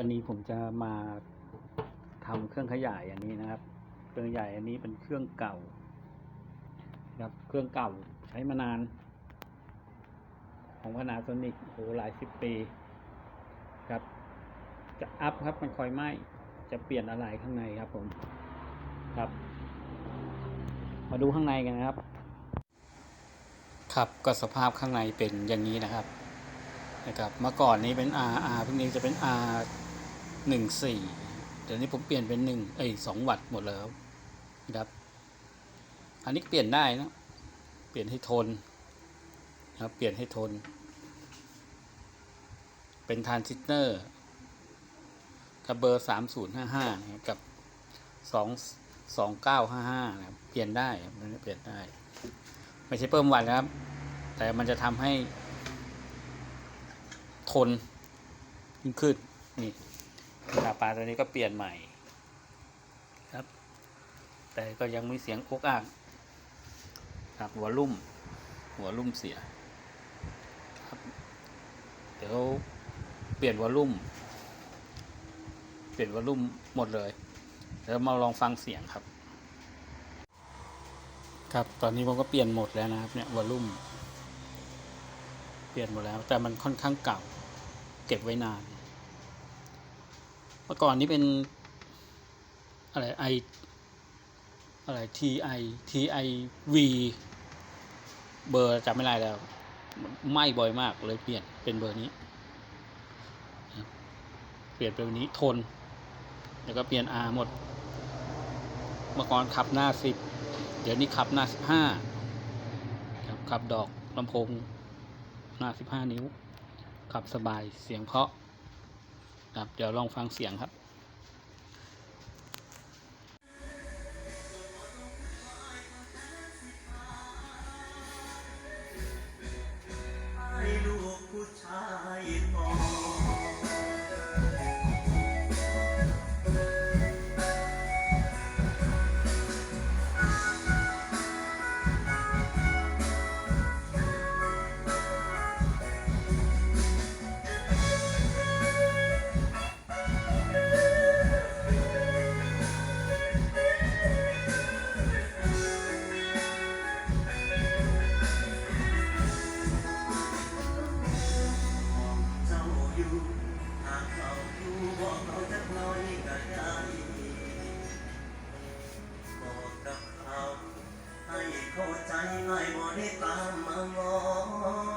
วันนี้ผมจะมาทำเครื่องขยายอันนี้นะครับ เครื่องขยายอันนี้เป็นเครื่องเก่าครับ เครื่องเก่าใช้มานาน ของพนาโซนิกโหหลายสิบปีครับ จะอัพครับมันคอยไหมจะเปลี่ยนอะไรข้างในครับผมครับ มาดูข้างในกันนะครับ ครับก็สภาพข้างในเป็นอย่างนี้นะครับนะครับเมื่อก่อนนี้เป็น R R พวกนี้จะเป็น R หนึ่งสี่เดี๋ยวนี้ผมเปลี่ยนเป็นหนึ่งเอ้ยสองวัตต์หมดแล้วนะครับ อันนี้เปลี่ยนได้นะ เปลี่ยนให้ทนนะครับเปลี่ยนให้ทน เป็นทรานซิสเตอร์กับเบอร์สามศูนย์ห้าห้ากับสองสองเก้าห้าห้านะครับเปลี่ยนได้มันเปลี่ยนได้ ไม่ใช่เพิ่มวัตต์นะครับ แต่มันจะทำให้ทนยิ่งขึ้นนี่ ตาปลาตัวนี้ก็เปลี่ยนใหม่ครับ แต่ก็ยังมีเสียงโอกอักครับหัวลุ่ม หัวลุ่มเสียครับเดี๋ยวเปลี่ยนวอลลุ่ม เปลี่ยนวอลลุ่มหมดเลยเดี๋ยวมาลองฟังเสียงครับ ครับตอนนี้ผมก็เปลี่ยนหมดแล้วนะครับ เนี่ยวอลลุ่ม เปลี่ยนหมดแล้ว แต่มันค่อนข้างเก่า เก็บไว้นาน เมื่อก่อนนี้เป็น อะไรไออะไร TI TIV เบอร์จำไม่ได้แล้วไหม้บ่อยมากเลยเปลี่ยนเป็นเบอร์นี้ เปลี่ยนเป็นนี้ทน แล้วก็เปลี่ยน R หมด เมื่อก่อนขับหน้าสิบเดี๋ยวนี้ขับหน้าสิบห้าขับดอกลำโพงหน้า15นิ้ว ขับสบายเสียงเพราะ ครับเดี๋ยวลองฟังเสียงครับ หัวใจไม่บริตามมามอง